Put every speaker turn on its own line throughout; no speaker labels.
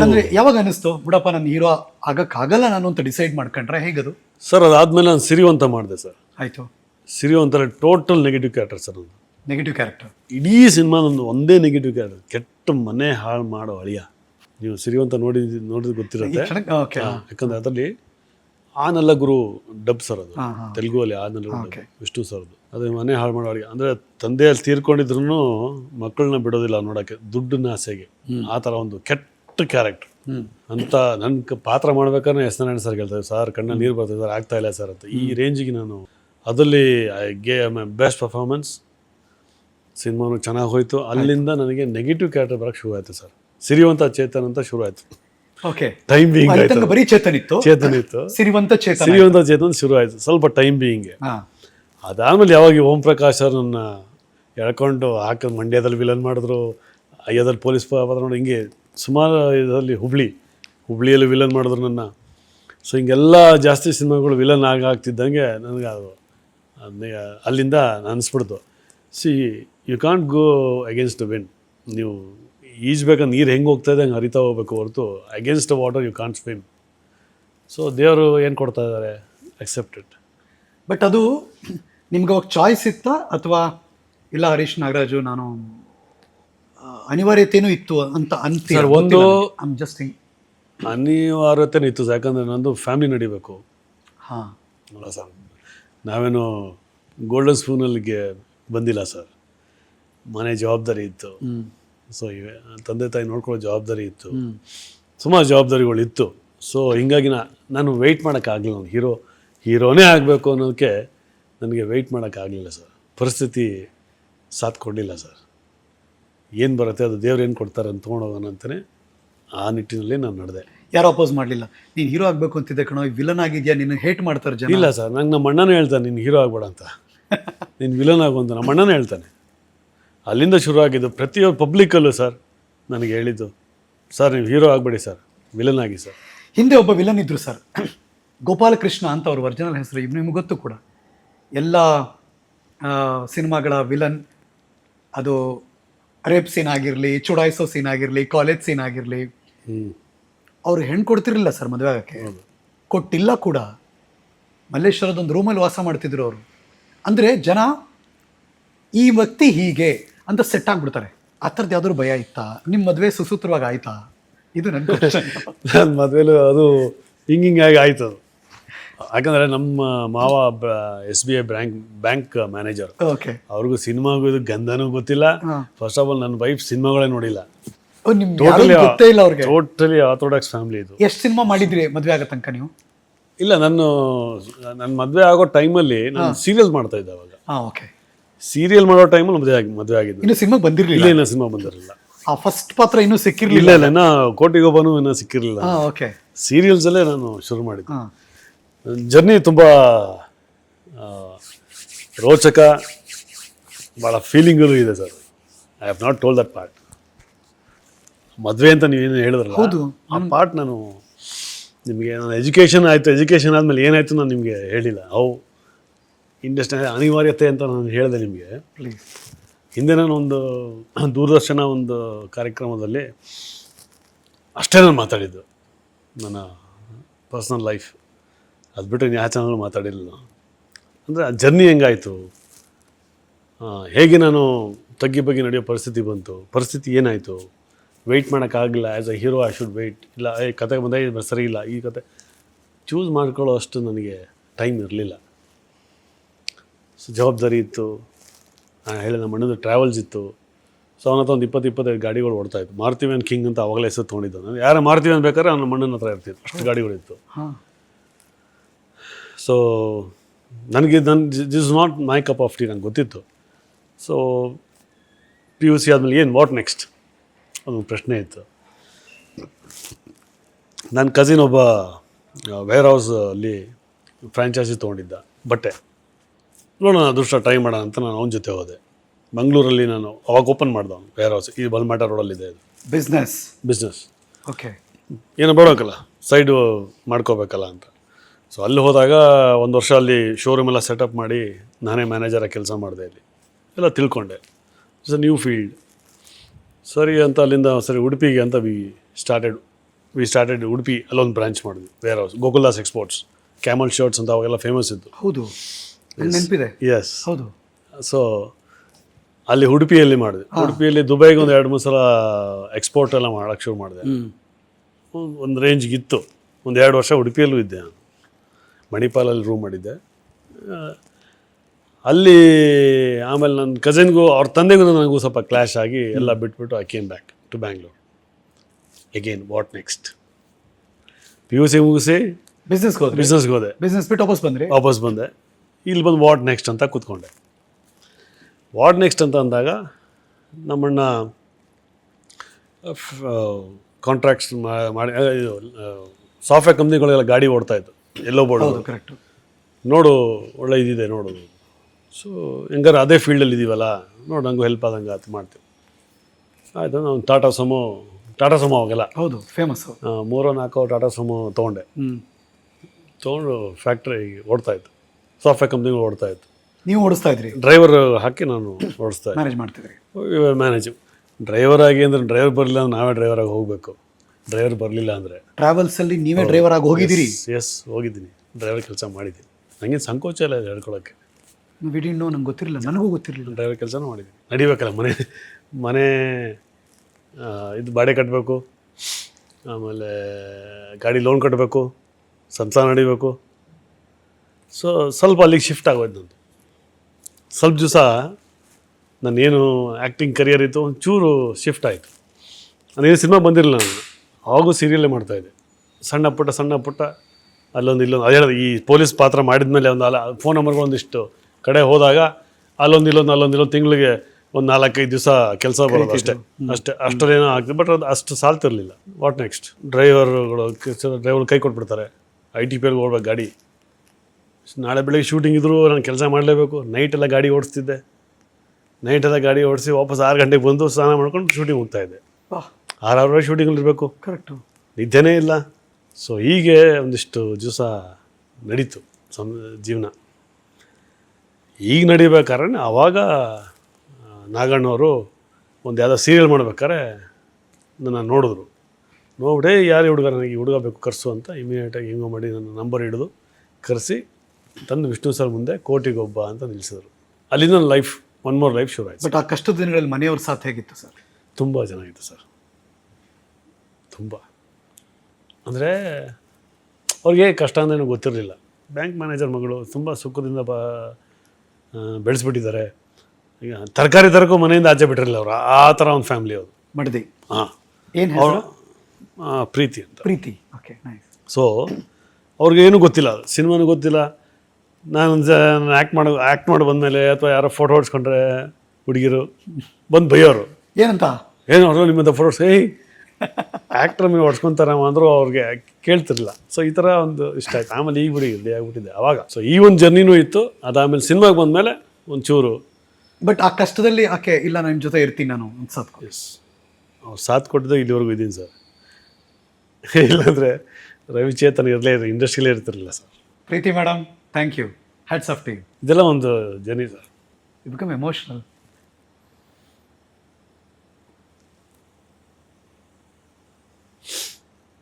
ಅಂದ್ರೆ ಯಾವಾಗ ಅನಿಸ್ತು ಬಿಡಪ್ಪ ನಾನು ಹೀರೋ ಆಗಕ್ಕಾಗಲ್ಲ ನಾನು ಅಂತ ಡಿಸೈಡ್ ಮಾಡ್ಕೊಂಡ್ರೆ ಹೇಗದು?
ಸರ್ ಅದಾದ್ಮೇಲೆ ನಾನು ಸಿರಿವಂತ ಮಾಡಿದೆ ಸರ್.
ಆಯ್ತು.
ಒಂಥರ ಟೋಟಲ್ ನೆಗೆಟಿವ್ ಕ್ಯಾರೆಕ್ಟರ್ ಸರ್ ಅದು.
ನೆಗೆಟಿವ್ ಕ್ಯಾರೆಕ್ಟರ್
ಇಡೀ ಸಿನಿಮಾದೊಂದು ಒಂದೇ ನೆಗೆಟಿವ್ ಕ್ಯಾರೆಕ್ಟರ್ ಕೆಟ್ಟ ಮನೆ ಹಾಳು ಮಾಡೋ ಅಳಿಯ. ನೀವು ಸಿರಿವಂತ ನೋಡಿದ ನೋಡಿದ್ರೆ ಗೊತ್ತಿರುತ್ತೆ? ಯಾಕಂದ್ರೆ ಅದರಲ್ಲಿ ಆನಲ್ಲ ಗುರು ಡಬ್ ಸರ್ ಅದು.
ತೆಲುಗು ಅಲ್ಲಿ
ತೆಲುಗುವಲ್ಲಿ ಆನಲ್ಲ ಗುರು. ವಿಷ್ಣು ಸರ್ ಅದು. ಅದೇ ಮನೆ ಹಾಳು ಮಾಡೋ ಅಳಿಯ. ಅಂದ್ರೆ ತಂದೆಯಲ್ಲಿ ತೀರ್ಕೊಂಡಿದ್ರು ಮಕ್ಕಳನ್ನ ಬಿಡೋದಿಲ್ಲ ನೋಡೋಕ್ಕೆ. ದುಡ್ಡಿನ ಆಸೆಗೆ. ಆ ಥರ ಒಂದು ಕೆಟ್ಟ ಕ್ಯಾರೆಕ್ಟರ್
ಹ್ಮ್.
ಅಂತ ನನ್ನ ಪಾತ್ರ ಮಾಡ್ಬೇಕಾದ್ರೆ ಎಸ್ ನಾರಾಯಣ ಸರ್ ಕೇಳ್ತಾರೆ ಸರ್ ಕಣ್ಣಲ್ಲಿ ನೀರು ಬರ್ತದೆ ಸರ್ ಆಗ್ತಾ ಇಲ್ಲ ಸರ್ ಅಂತ. ಈ ರೇಂಜಿಗೆ ನಾನು ಅದರಲ್ಲಿ ಐ ಗೇ ಮೈ ಬೆಸ್ಟ್ ಪರ್ಫಾರ್ಮೆನ್ಸ್ ಸಿನಿಮಾನು ಚೆನ್ನಾಗಿ ಹೋಯ್ತು. ಅಲ್ಲಿಂದ ನನಗೆ ನೆಗೆಟಿವ್ ಕ್ಯಾರೆಕ್ಟರ್ ಬರೋಕ್ಕೆ ಶುರು ಆಯ್ತು ಸರ್ ಸಿರಿವಂತ ಚೇತನ್ ಅಂತ ಶುರು ಆಯಿತು.
ಓಕೆ
ಟೈಮ್ ಬೀಯಿಂಗ್
ಬರೀ ಚೇತನ್ ಇತ್ತು.
ಚೇತನ್ ಇತ್ತು.
ಸಿರಿವಂತ ಚೇತನ್
ಸಿರಿವಂತ ಚೇತನ್ ಶುರು ಆಯ್ತು. ಸ್ವಲ್ಪ ಟೈಮ್ ಬೀಯಿಂಗ್ ಅದಾದ್ಮೇಲೆ ಯಾವಾಗ ಓಂ ಪ್ರಕಾಶ್ ಸರ್ ನನ್ನ ಎಳ್ಕೊಂಡು ಹಾಕ ಮಂಡ್ಯದಲ್ಲಿ ವಿಲನ್ ಮಾಡಿದ್ರು ಅಯ್ಯದಲ್ಲಿ ಪೊಲೀಸ್ ನೋಡಿ ಹಿಂಗೆ ಸುಮಾರು ಇದರಲ್ಲಿ ಹುಬ್ಳಿ, ಹುಬ್ಳಿಯಲ್ಲಿ ವಿಲನ್ ಮಾಡಿದ್ರು ನನ್ನ. ಸೊ ಹಿಂಗೆಲ್ಲ ಜಾಸ್ತಿ ಸಿನಿಮಾಗಳು ವಿಲನ್ ಆಗ ಆಗ್ತಿದ್ದಂಗೆ ನನಗೆ ಅದು ಅಲ್ಲಿಂದ ಅಲ್ಲಿಂದ ಅನಿಸ್ಬಿಡ್ತು. See you can't go against the ನೀವು ಈಜ್ಬೇಕು ನೀರು ಹೆಂಗೆ ಹೋಗ್ತಾ ಇದೆ ಹಂಗೆ ಹರಿತಾ ಹೋಗ್ಬೇಕು ಹೊರತು against water you can't swim so ದೇವರು ಏನು ಕೊಡ್ತಾ ಇದ್ದಾರೆ ಅಕ್ಸೆಪ್ಟೆಡ್
ಬಟ್ ಅದು ನಿಮ್ಗೆ ಅವಾಗ ಚಾಯ್ಸ್ ಇತ್ತಾ ಅಥವಾ ಇಲ್ಲ ಹರೀಶ್ ನಾಗರಾಜು ನಾನು ಆ, ಅನಿವಾರ್ಯತೆನೂ ಇತ್ತು ಅಂತ
Sir, ಒಂದು-
ಐಮ್ ಜಸ್ಟ್
ಅನಿವಾರ್ಯತೆ ಇತ್ತು ಯಾಕಂದರೆ ನಂದು ಫ್ಯಾಮಿಲಿ ನಡಿಬೇಕು.
ಹಾಂ.
ಅಲ್ಲ ಸರ್ ನಾವೇನು ಗೋಲ್ಡನ್ ಸ್ಪೂನಲ್ಲಿಗೆ ಬಂದಿಲ್ಲ ಸರ್. ಮನೆ ಜವಾಬ್ದಾರಿ ಇತ್ತು. ಸೊ ಇವೆ ತಂದೆ ತಾಯಿ ನೋಡ್ಕೊಳ್ಳೋ ಜವಾಬ್ದಾರಿ ಇತ್ತು. ಸುಮಾರು ಜವಾಬ್ದಾರಿಗಳು ಇತ್ತು. ಸೊ ಹಿಂಗಾಗಿ ನಾ ನಾನು ವೆಯ್ಟ್ ಮಾಡೋಕ್ಕಾಗಲಿಲ್ಲ ನಾನು ಹೀರೋ ಹೀರೋನೇ ಆಗಬೇಕು ಅನ್ನೋದಕ್ಕೆ ನನಗೆ ವೆಯ್ಟ್ ಮಾಡೋಕ್ಕಾಗಲಿಲ್ಲ ಸರ್. ಪರಿಸ್ಥಿತಿ ಸಾಥ್ ಕೊಡಲಿಲ್ಲ ಸರ್. ಏನು ಬರುತ್ತೆ ಅದು ದೇವ್ರು ಏನು ಕೊಡ್ತಾರೆ ಅಂತ ತೊಗೊಂಡೋಗೋಣ ಅಂತಲೇ ಆ ನಿಟ್ಟಿನಲ್ಲಿ ನಾನು ನಡೆದೆ.
ಯಾರು ಅಪೋಸ್ ಮಾಡಲಿಲ್ಲ? ನೀನು ಹೀರೋ ಆಗಬೇಕು ಅಂತಿದ್ದೆ ಕಣೋ ವಿಲನ್ ಆಗಿದೆಯಾ? ನಿನ್ನ ಹೇಟ್ ಮಾಡ್ತಾರೆ ಜನ.
ಇಲ್ಲ ಸರ್ ನಂಗೆ ನಮ್ಮ ಅಣ್ಣನೇ ಹೇಳ್ತಾನೆ ನೀನು ಹೀರೋ ಆಗಬೇಡ ಅಂತ. ನೀನು ವಿಲನ್ ಆಗು ಅಂತ ನಮ್ಮ ಅಣ್ಣನೇ ಹೇಳ್ತಾನೆ. ಅಲ್ಲಿಂದ ಶುರು ಆಗಿದ್ದು ಪ್ರತಿಯೊಬ್ಬ ಪಬ್ಲಿಕಲ್ಲೂ ಸರ್ ನನಗೆ ಹೇಳಿದ್ದು ಸರ್ ನೀವು ಹೀರೋ ಆಗಬೇಡಿ ಸರ್ ವಿಲನ್ ಆಗಿ ಸರ್.
ಹಿಂದೆ ಒಬ್ಬ ವಿಲನ್ ಇದ್ದರು ಸರ್ ಗೋಪಾಲಕೃಷ್ಣ ಅಂತ ಅವ್ರ ಒರಿಜಿನಲ್ ಹೆಸರು ಇವ್ ನಿಮ್ಗೆ ಗೊತ್ತು ಕೂಡ. ಎಲ್ಲ ಸಿನಿಮಾಗಳ ವಿಲನ್ ಅದು ರೇಪ್ ಸೀನ್ ಆಗಿರಲಿ ಚುಡಾಯಿಸೋ ಸೀನ್ ಆಗಿರಲಿ ಕಾಲೇಜ್ ಸೀನ್ ಆಗಿರಲಿ ಅವ್ರು ಹೆಣ್ಣು ಕೊಡ್ತಿರ್ಲಿಲ್ಲ ಸರ್ ಮದುವೆ ಆಗಕ್ಕೆ. ಕೊಟ್ಟಿಲ್ಲ ಕೂಡ. ಮಲ್ಲೇಶ್ವರದ ಒಂದು ರೂಮಲ್ಲಿ ವಾಸ ಮಾಡ್ತಿದ್ರು ಅವರು. ಅಂದರೆ ಜನ ಈ ವ್ಯಕ್ತಿ ಹೀಗೆ ಅಂತ ಸೆಟ್ ಆಗ್ಬಿಡ್ತಾರೆ. ಆ ಥರದ್ದು ಯಾವ್ದಾದ್ರು ಭಯ ಇತ್ತಾ? ನಿಮ್ಮ ಮದುವೆ ಸುಸೂತ್ರವಾಗಿ ಆಯ್ತಾ? ಇದು ನನ್ನ
ಮದುವೆಲು ಅದು ಹಿಂಗಿಂಗಾಗಿ ಆಯ್ತು. ಅದು ಯಾಕಂದರೆ ನಮ್ಮ ಮಾವ S B I bank bank manager.
Okay
ಅವ್ರಿಗೂ ಸಿನಿಮಾಗೂ ಇದು ಗಂಧನೂ ಗೊತ್ತಿಲ್ಲ. ಫಸ್ಟ್ ಆಫ್ ಆಲ್ ನನ್ನ ವೈಫ್ ಸಿನಿಮಾಗಳೇ ನೋಡಿಲ್ಲ. ಟೋಟಲಿ
ಗೊತ್ತೇ ಇಲ್ಲ ಅವ್ರಿಗೆ?
ಟೋಟಲಿ ಆರ್ಥೋಡಾಕ್ಸ್ ಫ್ಯಾಮಿಲಿ ಇದು.
ಎಷ್ಟು ಸಿನಿಮಾ ಮಾಡಿದ್ರಿ ಮದುವೆ ಆಗೋ ತನಕ ನೀವು?
ಇಲ್ಲ ನಾನು ನನ್ನ ಮದುವೆ ಆಗೋ ಟೈಮಲ್ಲಿ ನಾನು ಸೀರಿಯಲ್ ಮಾಡ್ತಾ ಇದ್ದೆ ಅವಾಗ.
ಓಕೆ
ಸೀರಿಯಲ್ ಮಾಡೋ ಟೈಮಲ್ಲಿ ಮದುವೆ ಆಗಿ ಮದುವೆ ಆಗಿದ್ದು.
ಇನ್ನು ಸಿನಿಮಾ ಬಂದಿರಲಿಲ್ಲ?
ಇಲ್ಲ ಇನ್ನೂ ಸಿನಿಮಾ ಬಂದಿರಲಿಲ್ಲ.
ಆ ಫಸ್ಟ್ ಪಾತ್ರ ಇನ್ನೂ ಸಿಕ್ಕಿರಲಿಲ್ಲ?
ಇಲ್ಲ ಇಲ್ಲ ಇನ್ನ ಕೋಟಿಗೊಬ್ಬನು ಇನ್ನೂ ಸಿಕ್ಕಿರಲಿಲ್ಲ.
ಓಕೆ
ಸೀರಿಯಲ್ಸಲ್ಲೇ ನಾನು ಶುರು ಮಾಡಿದ್ದೆ. ಜರ್ನಿ ತುಂಬ ರೋಚಕ ಭಾಳ ಫೀಲಿಂಗ್ಗಳು ಇದೆ sir. I have not told that part ಮದುವೆ ಅಂತ ನೀವೇನು ಹೇಳಿದ್ರಲ್ಲ
ಹೌದು.
ಆ ಪಾರ್ಟ್ ನಾನು ನಿಮಗೆ ನಾನು ಎಜುಕೇಷನ್ ಆಯಿತು ಎಜುಕೇಷನ್ ಆದಮೇಲೆ ಏನಾಯಿತು ನಾನು ನಿಮಗೆ ಹೇಳಿಲ್ಲ. ಹೌ ಇಂಡಸ್ಟ್ರಿ ಅನಿವಾರ್ಯತೆ ಅಂತ ನಾನು ಹೇಳಿದೆ ನಿಮಗೆ. ಹಿಂದೆ ನಾನು ಒಂದು ದೂರದರ್ಶನ ಒಂದು ಕಾರ್ಯಕ್ರಮದಲ್ಲಿ ಅಷ್ಟೇ ನಾನು ಮಾತಾಡಿದ್ದು. ನನ್ನ ಪರ್ಸ್ನಲ್ ಲೈಫ್ ಅದು ಬಿಟ್ಟರೆ ಯಾವ ಚಾನಲ್ ಮಾತಾಡಿಲ್ಲ ಅಂದರೆ ಆ ಜರ್ನಿ ಹೆಂಗಾಯಿತು? ಹೇಗೆ ನಾನು ತಗ್ಗಿ ಬಗ್ಗೆ ನಡೆಯೋ ಪರಿಸ್ಥಿತಿ ಬಂತು? ಪರಿಸ್ಥಿತಿ ಏನಾಯಿತು? ವೆಯ್ಟ್ ಮಾಡೋಕ್ಕಾಗಲಿಲ್ಲ as a hero I should wait ಇಲ್ಲ, ಏ, ಕತೆ ಬಂದಾಗ ಸರಿ ಇಲ್ಲ, ಈ ಕತೆ. ಚೂಸ್ ಮಾಡ್ಕೊಳ್ಳೋ ಅಷ್ಟು ನನಗೆ ಟೈಮ್ ಇರಲಿಲ್ಲ. ಸೊ ಜವಾಬ್ದಾರಿ ಇತ್ತು. ನಾನು ಹೇಳಿ, ನಮ್ಮ ಅಣ್ಣದು ಟ್ರಾವೆಲ್ಸ್ ಇತ್ತು. ಸೊ ಅವನ ಹತ್ರ ಒಂದು ಇಪ್ಪತ್ತು, ಇಪ್ಪತ್ತೈದು ಗಾಡಿಗಳು ಓಡ್ತಾಯಿತ್ತು ಮಾರುತಿ ವ್ಯಾನ್ ಕಿಂಗ್ ಅಂತ ಅವಾಗಲೇ ಹೆಸರು ತೊಗೊಂಡಿದ್ದು. ನಾನು ಯಾರು ಮಾರುತಿ ವ್ಯಾನ್ ಬೇಕಾದ್ರೆ ನನ್ನ ಮಣ್ಣನ ಹತ್ರ ಇರ್ತಿತ್ತು ಅಷ್ಟು ಗಾಡಿಗಳಿತ್ತು. ಸೊ ನನಗೆ ನನ್ನ this not my cup of tea ನಂಗೆ ಗೊತ್ತಿತ್ತು. ಸೊ ಪಿ ಯು ಸಿ ಆದಮೇಲೆ ಏನು ವಾಟ್ ನೆಕ್ಸ್ಟ್ ಅದೊಂದು ಪ್ರಶ್ನೆ ಇತ್ತು. ನನ್ನ ಕಸಿನ್ ಒಬ್ಬ ವೇರ್ ಹೌಸಲ್ಲಿ ಅಲ್ಲಿ ಫ್ರ್ಯಾಂಚೈಸಿ ತೊಗೊಂಡಿದ್ದ ಬಟ್ಟೆ. ನೋಡೋಣ ಅದೃಷ್ಟ ಟ್ರೈ ಮಾಡೋಣ ಅಂತ ನಾನು ಅವನ ಜೊತೆ ಹೋದೆ. ಮಂಗಳೂರಲ್ಲಿ ನಾನು ಅವಾಗ ಓಪನ್ ಮಾಡ್ದೆ ಅವನು ವೇರ್ ಹೌಸ್ ಈ ಬಲ್ಮಾಟ ರೋಡಲ್ಲಿದೆ ಇದು.
ಬಿಸ್ನೆಸ್
ಬಿಸ್ನೆಸ್
ಓಕೆ
ಏನೋ ಬೇಡಬೇಕಲ್ಲ ಸೈಡು ಮಾಡ್ಕೋಬೇಕಲ್ಲ ಅಂತ. ಸೊ ಅಲ್ಲಿ ಹೋದಾಗ ಒಂದು ವರ್ಷ ಅಲ್ಲಿ ಶೋರೂಮ್ ಎಲ್ಲ ಸೆಟಪ್ ಮಾಡಿ ನಾನೇ ಮ್ಯಾನೇಜರಾಗಿ ಕೆಲಸ ಮಾಡಿದೆ ಇಲ್ಲಿ. ಎಲ್ಲ ತಿಳ್ಕೊಂಡೆ. ಇಟ್ಸ್ ಅ ನ್ಯೂ ಫೀಲ್ಡ್ ಸರಿ ಅಂತ ಅಲ್ಲಿಂದ ಸರಿ ಉಡುಪಿಗೆ ಅಂತ we started we started Udupi ಅಲ್ಲೊಂದು ಬ್ರಾಂಚ್ ಮಾಡಿದ್ವಿ warehouse Gokuldas exports Camel shirts ಅಂತ ಅವಾಗೆಲ್ಲ ಫೇಮಸ್ ಇತ್ತು.
ಹೌದು. ನೆನಪಿದೆ.
ಎಸ್
ಹೌದು.
ಸೊ ಅಲ್ಲಿ ಉಡುಪಿಯಲ್ಲಿ ಮಾಡಿದೆ. ಉಡುಪಿಯಲ್ಲಿ ದುಬೈಗೆ ಒಂದು ಎರಡು ಮೂರು ಸಲ ಎಕ್ಸ್ಪೋರ್ಟ್ ಎಲ್ಲ ಮಾಡೋಕ್ಕೆ ಶುರು ಮಾಡಿದೆ. ಒಂದು ರೇಂಜ್ಗಿತ್ತು ಒಂದು ಎರಡು ವರ್ಷ ಉಡುಪಿಯಲ್ಲೂ ಇದ್ದೆ ನಾನು. ಮಣಿಪಾಲಲ್ಲಿ ರೂಮ್ ಮಾಡಿದ್ದೆ. ಅಲ್ಲಿ ಆಮೇಲೆ ನನ್ನ ಕಸಿನ್ಗೂ ಅವ್ರ ತಂದೆಗೂ ನನಗೂ ಸ್ವಲ್ಪ ಕ್ಲಾಶ್ ಆಗಿ ಎಲ್ಲ ಬಿಟ್ಬಿಟ್ಟು I came back to Bangalore again what next P U C ಮುಗಿಸಿ
ಬಿಸ್ನೆಸ್ಗೆ ಹೋದೆ
ಬಿಸ್ನೆಸ್ಗೆ ಹೋದೆ.
ಬಿಸ್ನೆಸ್ ಬಿಟ್ಟು ವಾಪಸ್ ಬಂದ್ರಿ?
ವಾಪಸ್ ಬಂದೆ. ಇಲ್ಲಿ ಬಂದು ವಾಟ್ ನೆಕ್ಸ್ಟ್ ಅಂತ ಕೂತ್ಕೊಂಡೆ. ವಾಟ್ ನೆಕ್ಸ್ಟ್ ಅಂತ ಅಂದಾಗ ನಮ್ಮಣ್ಣ ಕಾಂಟ್ರಾಕ್ಟ್ಸ್ ಮಾಡಿ ಇದು ಸಾಫ್ಟ್ವೇರ್ ಕಂಪ್ನಿಗಳೆಲ್ಲ ಗಾಡಿ ಓಡ್ತಾ ಇತ್ತು. ಎಲ್ಲೋ ಬೋರ್ಡ್
ಹೌದು ಕರೆಕ್ಟ್
ನೋಡು ಒಳ್ಳೆ ಇದಿದೆ ನೋಡು. ಸೊ ಹೆಂಗಾರೆ ಅದೇ ಫೀಲ್ಡಲ್ಲಿ ಇದೀವಲ್ಲ ನೋಡು ನಂಗೂ ಹೆಲ್ಪ್ ಆದಂಗೆ ಅದು ಮಾಡ್ತೀವಿ ಆಯಿತು ನಾವು ಟಾಟಾ ಸಮೋ ಟಾಟಾ ಸಮೋ ಅವಾಗೆಲ್ಲ.
ಹೌದು ಫೇಮಸ್
ಆ, ಮೂರೋ ನಾಲ್ಕೋ ಟಾಟಾ ಸಮೋ ತೊಗೊಂಡೆ ತೊಗೊಂಡು ಫ್ಯಾಕ್ಟ್ರಿ ಓಡ್ತಾ ಇತ್ತು. ಸಾಫ್ಟ್ವೇರ್ ಕಂಪ್ನಿಗಳು ಓಡ್ತಾ ಇತ್ತು.
ನೀವು ಓಡಿಸ್ತಾ ಇದ್ರಿ?
ಡ್ರೈವರ್ ಹಾಕಿ ನಾನು ಓಡಿಸ್ತಾ
ಮ್ಯಾನೇಜ್ ಮಾಡ್ತಿದ್ರಿ.
ಮ್ಯಾನೇಜ್ ಡ್ರೈವರ್ ಆಗಿ ಅಂದರೆ ಡ್ರೈವರ್ ಬರಲಿಲ್ಲ ಅಂದ್ರೆ ನಾವೇ ಡ್ರೈವರ್ ಆಗಿ ಹೋಗಬೇಕು. ಡ್ರೈವರ್ ಬರಲಿಲ್ಲ ಅಂದರೆ.
ಟ್ರಾವೆಲ್ಸ್ ಅಲ್ಲಿ ನೀವೇ ಡ್ರೈವರ್ ಆಗಿ ಹೋಗಿದ್ದೀರಿ?
ಎಸ್ ಹೋಗಿದ್ದೀನಿ. ಡ್ರೈವರ್ ಕೆಲಸ ಮಾಡಿದ್ದೀನಿ. ನನಗೆ ಸಂಕೋಚ ಇಲ್ಲ ಹೇಳ್ಕೊಳಕ್ಕೆ.
ವಿಡಿಯೋ ನಂಗೆ ಗೊತ್ತಿರಲಿಲ್ಲ ನನಗೂ ಗೊತ್ತಿರಲಿಲ್ಲ.
ಡ್ರೈವರ್ ಕೆಲಸನೂ ಮಾಡಿದ್ದೀನಿ. ನಡಿಬೇಕಲ್ಲ ಮನೆ ಮನೆ ಇದು ಬಾಡಿ ಕಟ್ಟಬೇಕು ಆಮೇಲೆ ಗಾಡಿ ಲೋನ್ ಕಟ್ಟಬೇಕು ಸಂಸಾರ ನಡಿಬೇಕು. ಸೊ ಸ್ವಲ್ಪ ಅಲ್ಲಿಗೆ ಶಿಫ್ಟ್ ಆಗೋಯ್ತು ನಂದು. ಸ್ವಲ್ಪ ದಿವಸ ನಾನೇನು ಆ್ಯಕ್ಟಿಂಗ್ ಕರಿಯರ್ ಇತ್ತು ಒಂಚೂರು ಶಿಫ್ಟ್ ಆಯಿತು. ನಾನೇನು ಸಿನಿಮಾ ಬಂದಿರಲಿಲ್ಲ ನಾನು ಆವಾಗೂ ಸೀರಿಯಲ್ಲೇ ಮಾಡ್ತಾಯಿದ್ದೆ ಸಣ್ಣ ಪುಟ್ಟ ಸಣ್ಣ ಪುಟ್ಟ ಅಲ್ಲೊಂದು ಇಲ್ಲೊಂದು ಅದೇ ಹೇಳೋದು, ಈ ಪೊಲೀಸ್ ಪಾತ್ರ ಮಾಡಿದ್ಮೇಲೆ ಒಂದು ಅಲ್ಲ ಫೋನ್ ನಂಬರ್ಗಳು ಒಂದಿಷ್ಟು ಕಡೆ ಹೋದಾಗ ಅಲ್ಲೊಂದು ಇಲ್ಲೊಂದು ಅಲ್ಲೊಂದು ಇಲ್ಲೊಂದು ತಿಂಗಳಿಗೆ ಒಂದು ನಾಲ್ಕೈದು ದಿವಸ ಕೆಲಸ ಬರೋದು ಅಷ್ಟೇ. ಅಷ್ಟೇ ಅಷ್ಟರೇನೋ ಆಗ್ತದೆ ಬಟ್ ಅದು ಅಷ್ಟು ಸಾಲ್ತಿರಲಿಲ್ಲ. ವಾಟ್ ನೆಕ್ಸ್ಟ್ ಡ್ರೈವರ್ಗಳು ಡ್ರೈವರ್ ಕೈ ಕೊಟ್ಬಿಡ್ತಾರೆ. ಐ ಟಿ ಪಿ ಎಲ್ಗೆ ಓಡ್ಬೇಕು ಗಾಡಿ. ನಾಳೆ ಬೆಳಗ್ಗೆ ಶೂಟಿಂಗ್ ಇದ್ದರೂ ನಾನು ಕೆಲಸ ಮಾಡಲೇಬೇಕು. ನೈಟ್ ಎಲ್ಲ ಗಾಡಿ ಓಡಿಸ್ತಿದ್ದೆ. ನೈಟೆಲ್ಲ ಗಾಡಿ ಓಡಿಸಿ ವಾಪಸ್ ಆರು ಗಂಟೆಗೆ ಬಂದು ಸ್ನಾನ ಮಾಡ್ಕೊಂಡು ಶೂಟಿಂಗ್ ಹೋಗ್ತಾ ಇದ್ದೆ
ವಾಹ್
ಆರು ಅವರ್ ಶೂಟಿಂಗಲ್ಲಿ ಇರಬೇಕು
ಕರೆಕ್ಟು
ನಿದ್ದೆನೇ ಇಲ್ಲ ಸೊ ಹೀಗೆ ಒಂದಿಷ್ಟು ದಿವಸ ನಡೀತು ಸಂ ಜೀವನ ಈಗ ನಡಿಬೇಕಾದ್ರೆ ಆವಾಗ ನಾಗಣ್ಣವರು ಒಂದು ಯಾವುದೋ ಸೀರಿಯಲ್ ಮಾಡ್ಬೇಕಾದ್ರೆ ನನ್ನ ನೋಡಿದ್ರು ನೋಡೇ ಯಾರು ಹುಡುಗ ನನಗೆ ಹುಡುಗ ಬೇಕು ಕರೆಸು ಅಂತ ಇಮಿಡಿಯೇಟಾಗಿ ಹೆಂಗೋ ಮಾಡಿ ನನ್ನ ನಂಬರ್ ಹಿಡಿದು ಕರೆಸಿ ತಂದು ವಿಷ್ಣು ಸರ್ ಮುಂದೆ ಕೋಟಿಗೊಬ್ಬ ಅಂತ ನಿಲ್ಲಿಸಿದ್ರು ಅಲ್ಲಿಂದ ನನ್ನ ಲೈಫ್ ಒನ್ ಮೋರ್ ಲೈಫ್ ಶುರು ಆಯಿತು
ಬಟ್ ಆ ಕಷ್ಟದ ದಿನಗಳಲ್ಲಿ ಮನೆಯವ್ರ ಸಾಥ್ ಹೇಗಿತ್ತು ಸರ್
ತುಂಬ ಚೆನ್ನಾಗಿತ್ತು ಸರ್ ತುಂಬ. ಅಂದರೆ ಅವ್ರಿಗೆ ಕಷ್ಟ ಅಂದ್ರೇನು ಗೊತ್ತಿರಲಿಲ್ಲ. ಬ್ಯಾಂಕ್ ಮ್ಯಾನೇಜರ್ ಮಗಳು ತುಂಬ ಸುಖದಿಂದ ಬ ಬೆಳೆಸ್ಬಿಟ್ಟಿದ್ದಾರೆ. ಈಗ ತರಕಾರಿ ತರಕು ಮನೆಯಿಂದ ಆಚೆ ಬಿಟ್ಟಿರಲಿಲ್ಲ ಅವರು. ಆ ಥರ ಒಂದು ಫ್ಯಾಮಿಲಿ ಅವರು.
ಮಡದಿ.
ಹಾಂ.
ಏನು
ಅವರು ಪ್ರೀತಿ ಅಂತ.
ಪ್ರೀತಿ. ಓಕೆ ನೈಸ್
ಸೊ ಅವ್ರಿಗೆ ಏನೂ ಗೊತ್ತಿಲ್ಲ. ಸಿನಿಮಾನು ಗೊತ್ತಿಲ್ಲ. ನಾನು ಆ್ಯಕ್ಟ್ ಮಾಡೋ ಆ್ಯಕ್ಟ್ ಮಾಡಿ ಬಂದಮೇಲೆ ಅಥವಾ ಯಾರೋ ಫೋಟೋ ಹೊಡ್ಸ್ಕೊಂಡ್ರೆ ಹುಡುಗಿರು ಬಂದು ಬೈಯೋರು.
ಏನಂತ?
ಏನು ಅವರು ನಿಮ್ಮಂತ ಫೋಟೋಸ್ ಏಯ್! ಆ್ಯಕ್ಟ್ರ್ ಮೇಲೆ ಹೊಡ್ಸ್ಕೊಂತಾರ ಅಂದರೂ ಅವ್ರಿಗೆ ಕೇಳ್ತಿರ್ಲಿಲ್ಲ. ಸೊ ಈ ಥರ ಒಂದು ಇಷ್ಟ ಆಯ್ತು. ಆಮೇಲೆ ಈಗ ಬಿಡಿ ಇಲ್ಲಿ ಆಗ್ಬಿಟ್ಟಿದೆ ಅವಾಗ. ಸೊ ಈ ಒಂದು ಜರ್ನಿನೂ ಇತ್ತು. ಅದಾದಮೇಲೆ ಸಿನಿಮಾಗೆ ಬಂದಮೇಲೆ ಒಂಚೂರು
ಬಟ್ ಆ ಕಷ್ಟದಲ್ಲಿ ಆಕೆ ಇಲ್ಲ ನನ್ನ ಜೊತೆ ಇರ್ತೀನಿ ನಾನು ಅಂತ ಸಾಥ್
ಎಸ್ ಅವ್ರು ಸಾಥ್ ಕೊಟ್ಟಿದ್ದು ಇಲ್ಲಿವರೆಗೂ ಇದ್ದೀನಿ ಸರ್. ಇಲ್ಲಾಂದರೆ ರವಿಚೇತನ್ ಇರಲೇ ಇಂಡಸ್ಟ್ರಿಲೇ ಇರ್ತಿರಲಿಲ್ಲ sir.
Preethi madam thank you hats off to
ಇದೆಲ್ಲ ಒಂದು journey sir.
It become emotional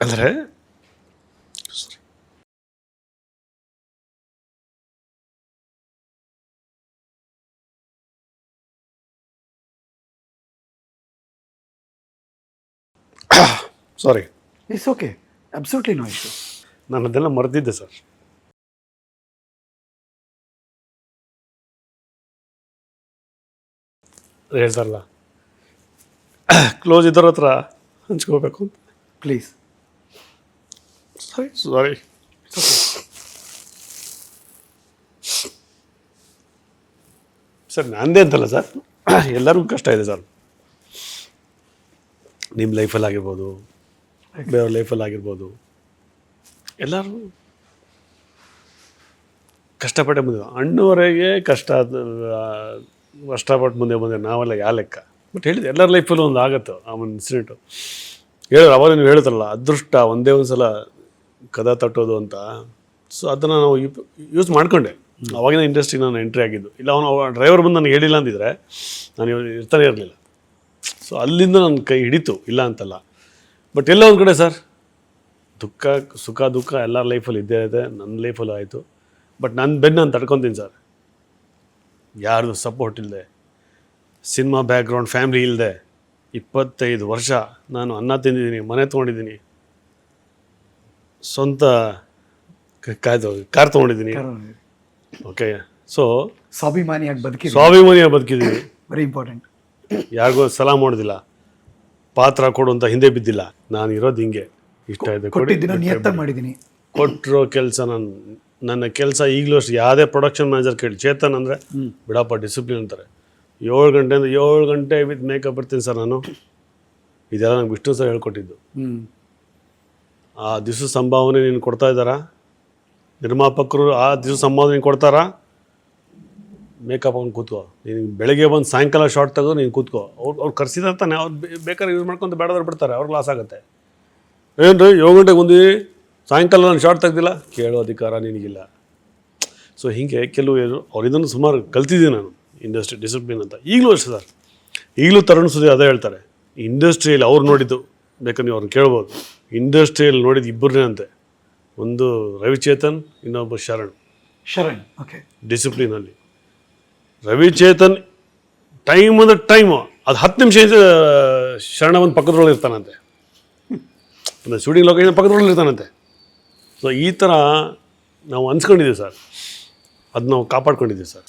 ಅಂದರೆ? Sorry
it's okay absolutely no issue
ನಾನು ಅದೆಲ್ಲ ಮರೆತಿದ್ದೆ ಸರ್ ಹೇಳ್ತಾರಲ್ಲ. ಕ್ಲೋಸ್ ಇದ್ದವ್ರ ಹತ್ರ ಹಂಚ್ಕೋಬೇಕು ಅಂತ.
ಪ್ಲೀಸ್
ಸಾರಿ ಸಾರಿ ನಂದೇ ಅಂತಲ್ಲ ಸರ್ ಎಲ್ಲರಿಗೂ ಕಷ್ಟ ಇದೆ ಸರ್ ನಿಮ್ಮ ಲೈಫಲ್ಲಿ ಆಗಿರ್ಬೋದು ಬೇರೆಯವ್ರ ಲೈಫಲ್ಲಿ ಆಗಿರ್ಬೋದು. ಎಲ್ಲರೂ ಕಷ್ಟಪಟ್ಟೆ ಬಂದಿದ್ದು ಅಣ್ಣವರೆಗೆ ಕಷ್ಟ ಕಷ್ಟಪಟ್ಟು ಮುಂದೆ ಬಂದೆ ನಾವೆಲ್ಲ ಯಾವ ಲೆಕ್ಕ? ಬಟ್ ಹೇಳಿದೆ, ಎಲ್ಲರ ಲೈಫಲ್ಲೂ ಒಂದು ಆಗುತ್ತೆ, ಆ ಒಂದು ಇನ್ಸಿಡೆಂಟು ಹೇಳೋರು ಅವಾಗ ನೀವು ಹೇಳ್ತಾರಲ್ಲ, ಅದೃಷ್ಟ ಒಂದೇ ಒಂದು ಸಲ ಕದ ತಟ್ಟೋದು ಅಂತ. ಸೊ ಅದನ್ನು ನಾವು ಯೂಸ್ ಮಾಡ್ಕೊಂಡೆ. ಅವಾಗಿನ ಇಂಡಸ್ಟ್ರಿ ನಾನು ಎಂಟ್ರಿ ಆಗಿದ್ದು. ಇಲ್ಲ ಅವನು ಡ್ರೈವರ್ ಬಂದು ನನಗೆ ಹೇಳಿಲ್ಲ ಅಂದಿದ್ದರೆ ನಾನು ಇರ್ತಾನೆ ಇರಲಿಲ್ಲ. ಸೊ ಅಲ್ಲಿಂದ ನನ್ನ ಕೈ ಹಿಡಿತು. ಇಲ್ಲ ಅಂತಲ್ಲ. ಬಟ್ ಎಲ್ಲ ಒಂದು ಕಡೆ ಸರ್ ದುಃಖ ಸುಖ ದುಃಖ ಎಲ್ಲರ ಲೈಫಲ್ಲಿ ಇದ್ದೇ ಇದೆ. ನನ್ನ ಲೈಫಲ್ಲೂ ಆಯಿತು. ಬಟ್ ನನ್ನ ಬೆನ್ನು ನಾನು ತಡ್ಕೊತೀನಿ ಸರ್. ಯಾರ್ದು ಸಪೋರ್ಟ್ ಇಲ್ಲದೆ ಸಿನಿಮಾ ಬ್ಯಾಕ್ಗ್ರೌಂಡ್ ಫ್ಯಾಮ್ಲಿ ಇಲ್ಲದೆ ಇಪ್ಪತ್ತೈದು ವರ್ಷ ನಾನು ಅನ್ನ ತಿಂದಿದ್ದೀನಿ ಮನೆ ತೊಗೊಂಡಿದ್ದೀನಿ. ಸ್ವಂತ ಕಾಯ್ದು ಕಾರ್ ತೊಗೊಂಡಿದ್ದೀನಿ. ಓಕೆ ಸೊ
ಸ್ವಾಭಿಮಾನಿಯಾಗಿ ಬದುಕಿ
ಸ್ವಾಭಿಮಾನಿಯಾಗಿ ಬದುಕಿದ್ದೀನಿ
ವೆರಿ ಇಂಪಾರ್ಟೆಂಟ್
ಯಾರಿಗೂ ಸಲಹಾ ಮಾಡೋದಿಲ್ಲ. ಪಾತ್ರ ಕೊಡು ಅಂತ ಹಿಂದೆ ಬಿದ್ದಿಲ್ಲ. ನಾನು ಇರೋದು ಹಿಂಗೆ. ಇಷ್ಟ ಇದೆ
ಕೊಟ್ಟಿದ್ದೀನ ಮಾಡಿದ್ದೀನಿ.
ಕೊಟ್ಟಿರೋ ಕೆಲಸ ನಾನು ನನ್ನ ಕೆಲಸ ಈಗಲೂ ಅಷ್ಟು. ಯಾವುದೇ ಪ್ರೊಡಕ್ಷನ್ ಮ್ಯಾನೇಜರ್ ಕೇಳಿ. ಚೇತನ್ ಅಂದರೆ ಬಿಡಪ್ಪ ಡಿಸಿಪ್ಲಿನ್ ಅಂತಾರೆ. ಏಳು ಗಂಟೆಯಿಂದ ಏಳು ಗಂಟೆ ವಿತ್ ಮೇಕಪ್ ಬರ್ತೀನಿ ಸರ್ ನಾನು. ಇದೆಲ್ಲ ನಂಗೆ ವಿಷ್ಣು ಸರ್ ಹೇಳ್ಕೊಟ್ಟಿದ್ದು. ಆ ದಿವಸ ಸಂಭಾವನೆ ನೀನು ಕೊಡ್ತಾ ಇದ್ದಾರಾ? ನಿರ್ಮಾಪಕರು ಆ ದಿವಸ ಸಂಭಾವನೆ ನೀನು ಕೊಡ್ತಾರಾ? ಮೇಕಪ್ ಅವ್ನು ಕೂತ್ಕೋ. ನೀನು ಬೆಳಗ್ಗೆ ಬಂದು ಸಾಯಂಕಾಲ ಶಾರ್ಟ್ ತೆಗೆದು ನೀನು ಕೂತ್ಕೋ. ಅವ್ರು ಅವ್ರು ಕರ್ಸಿದಾರೆ ತಾನೆ. ಅವ್ರು ಬೇಕಾದ್ರೆ ಯೂಸ್ ಮಾಡ್ಕೊಂಡು ಬೇಡದವ್ರು ಬಿಡ್ತಾರೆ. ಅವ್ರಿಗೆ ಲಾಸ್ ಆಗುತ್ತೆ. ಏನು ರೀ ಏಳು ಗಂಟೆಗೆ ಬಂದು ಸಾಯಂಕಾಲ ನಾನು ಶಾರ್ಟ್ ತೆಗ್ದಿಲ್ಲ. ಕೇಳೋ ಅಧಿಕಾರ ನಿನಗಿಲ್ಲ. ಸೊ ಹೀಗೆ ಕೆಲವು ಏನು, ಅವ್ರು ಇದನ್ನು ಸುಮಾರು ಕಲ್ತಿದ್ದೀನಿ ನಾನು. ಇಂಡಸ್ಟ್ರಿ ಡಿಸಿಪ್ಲಿನ್ ಅಂತ. ಈಗಲೂ ಅಷ್ಟೇ ಸರ್. ಈಗಲೂ ತರುಣ್ ಸುದ್ದಿ ಅದೇ ಹೇಳ್ತಾರೆ. ಇಂಡಸ್ಟ್ರಿಯಲ್ಲಿ ಅವ್ರು ನೋಡಿದ್ದು ಬೇಕಾದ್ರೆ ನೀವು ಅವ್ರನ್ನ ಕೇಳ್ಬೋದು. ಇಂಡಸ್ಟ್ರಿಯಲ್ಲಿ ನೋಡಿದ ಇಬ್ಬರನ್ನೇ ಅಂತೆ ಒಂದು ರವಿಚೇತನ್ ಇನ್ನೊಬ್ಬ ಶರಣ್.
ಶರಣ್ ಓಕೆ.
ಡಿಸಿಪ್ಲಿನಲ್ಲಿ ರವಿಚೇತನ್ ಟೈಮ್ ಅಂದ್ರೆ ಟೈಮು. ಅದು ಹತ್ತು ನಿಮಿಷ ಶರಣ ಒಂದು ಪಕ್ಕದೊಳಗೆ ಇರ್ತಾನಂತೆ. ಒಂದು ಶೂಟಿಂಗ್ ಲೊಕೇಶನ್ ಪಕ್ಕದೊಳಗೆ ಇರ್ತಾನಂತೆ. ಸೊ ಈ ಥರ ನಾವು ಅನ್ಸ್ಕೊಂಡಿದ್ದೀವಿ ಸರ್. ಅದು ನಾವು ಕಾಪಾಡ್ಕೊಂಡಿದ್ದೀವಿ ಸರ್.